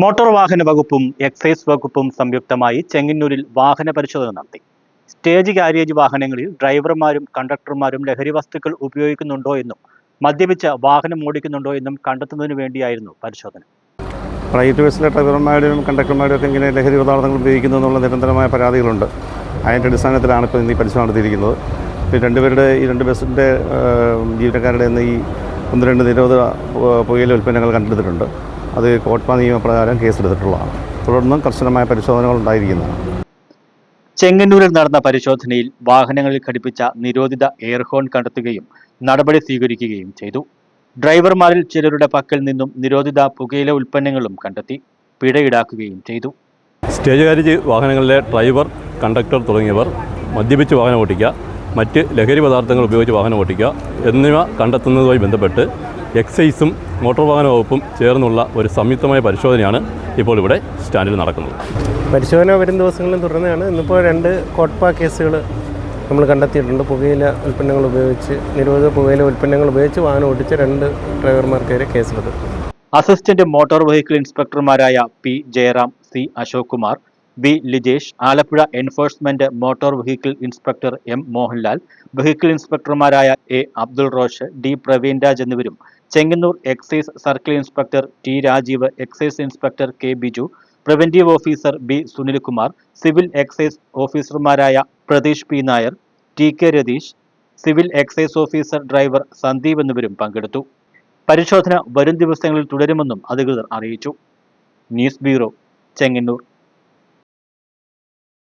Motor വാഹന വകുപ്പും excise വകുപ്പും സംയുക്തമായി ചെങ്ങന്നൂരിൽ വാഹന പരിശോധന നടത്തി. സ്റ്റേജ് കാരിയേജ് വാഹനങ്ങളിൽ ഡ്രൈവർമാരും കണ്ടക്ടർമാരും ലഹരി വസ്തുക്കൾ ഉപയോഗിക്കുന്നുണ്ടോ എന്നും മദ്യപിച്ച വാഹനം ഓടിക്കുന്നുണ്ടോ എന്നും കണ്ടെത്തുന്നതിന് വേണ്ടിയായിരുന്നു പരിശോധന. പ്രൈവറ്റ് ബസ്സിലെ ഡ്രൈവർമാരും കണ്ടക്ടർമാരും ഒക്കെ ഇങ്ങനെ ലഹരി പദാർത്ഥങ്ങൾ ഉപയോഗിക്കുന്നു എന്നുള്ള നിരന്തരമായ പരാതികളുണ്ട്. അതിന്റെ അടിസ്ഥാനത്തിലാണ് ഇപ്പോൾ ഈ പരിശോധന നടത്തിയിരിക്കുന്നത്. രണ്ടുപേരുടെ ഈ രണ്ട് ബസ്സിന്റെ ജീവനക്കാരുടെ ഈ ഒന്ന് രണ്ട് നിരോധ പുകയില ഉൽപ്പന്നങ്ങൾ കണ്ടെടുത്തിട്ടുണ്ട്. അത് കോട്ട്മ നിയമപ്രകാരം കേസെടുത്തിട്ടുള്ളതാണ്. തുടർന്നും കർശനമായ പരിശോധനകൾ ഉണ്ടായിരിക്കുന്നതാണ്. ചെങ്ങന്നൂരിൽ നടന്ന പരിശോധനയിൽ വാഹനങ്ങളിൽ ഘടിപ്പിച്ച നിരോധിത എയർഹോൺ കണ്ടെത്തുകയും നടപടി സ്വീകരിക്കുകയും ചെയ്തു. ഡ്രൈവർമാരിൽ ചിലരുടെ പക്കൽ നിന്നും നിരോധിത പുകയില ഉൽപ്പന്നങ്ങളും കണ്ടെത്തി പിഴ ഈടാക്കുകയും ചെയ്തു. സ്റ്റേജ് കാരേജ് വാഹനങ്ങളിലെ ഡ്രൈവർ കണ്ടക്ടർ തുടങ്ങിയവർ മദ്യപിച്ച് വാഹനം ഓടിക്കുക മറ്റ് ലഹരി പദാർത്ഥങ്ങൾ ഉപയോഗിച്ച് വാഹനം ഓടിക്കുക എന്നിവ കണ്ടെത്തുന്നതുമായി ബന്ധപ്പെട്ട് എക്സൈസും മോട്ടോർ വാഹന വകുപ്പും ചേർന്നുള്ള ഒരു സംയുക്തമായ പരിശോധനയാണ് ഇപ്പോൾ ഇവിടെ സ്റ്റാൻഡിൽ നടക്കുന്നത്. പരിശോധന വരും ദിവസങ്ങളിൽ തുടർന്നാണ് ഇന്നിപ്പോൾ രണ്ട് കോട്ട്പ കേസുകൾ നമ്മൾ കണ്ടെത്തിയിട്ടുണ്ട്. പുകയില ഉൽപ്പന്നങ്ങൾ ഉപയോഗിച്ച് നിരവധി പുകയില ഉൽപ്പന്നങ്ങൾ ഉപയോഗിച്ച് വാഹനം ഓടിച്ച രണ്ട് ഡ്രൈവർമാർക്കെതിരെ കേസെടുത്തു assistant motor vehicle ഇൻസ്പെക്ടർമാരായ P Jayaram C Ashok Kumar B. Lijesh Alappuzha enforcement motor vehicle inspector M. Mohanlal vehicle ഇൻസ്പെക്ടർമാരായ A. Abdul Rosh D. Praveen Raj എന്നിവരും. Chengannur excise circle inspector T. Rajeev excise inspector K. Biju preventive officer B. Sunilkumar civil excise ഓഫീസർമാരായ Pratheesh P. Nair T. K. Ratheesh civil excise officer driver Sandeep എന്നിവരും പങ്കെടുത്തു. പരിശോധന വരും ദിവസങ്ങളിൽ തുടരുമെന്നും അധികൃതർ അറിയിച്ചു. News bureau Chengannur.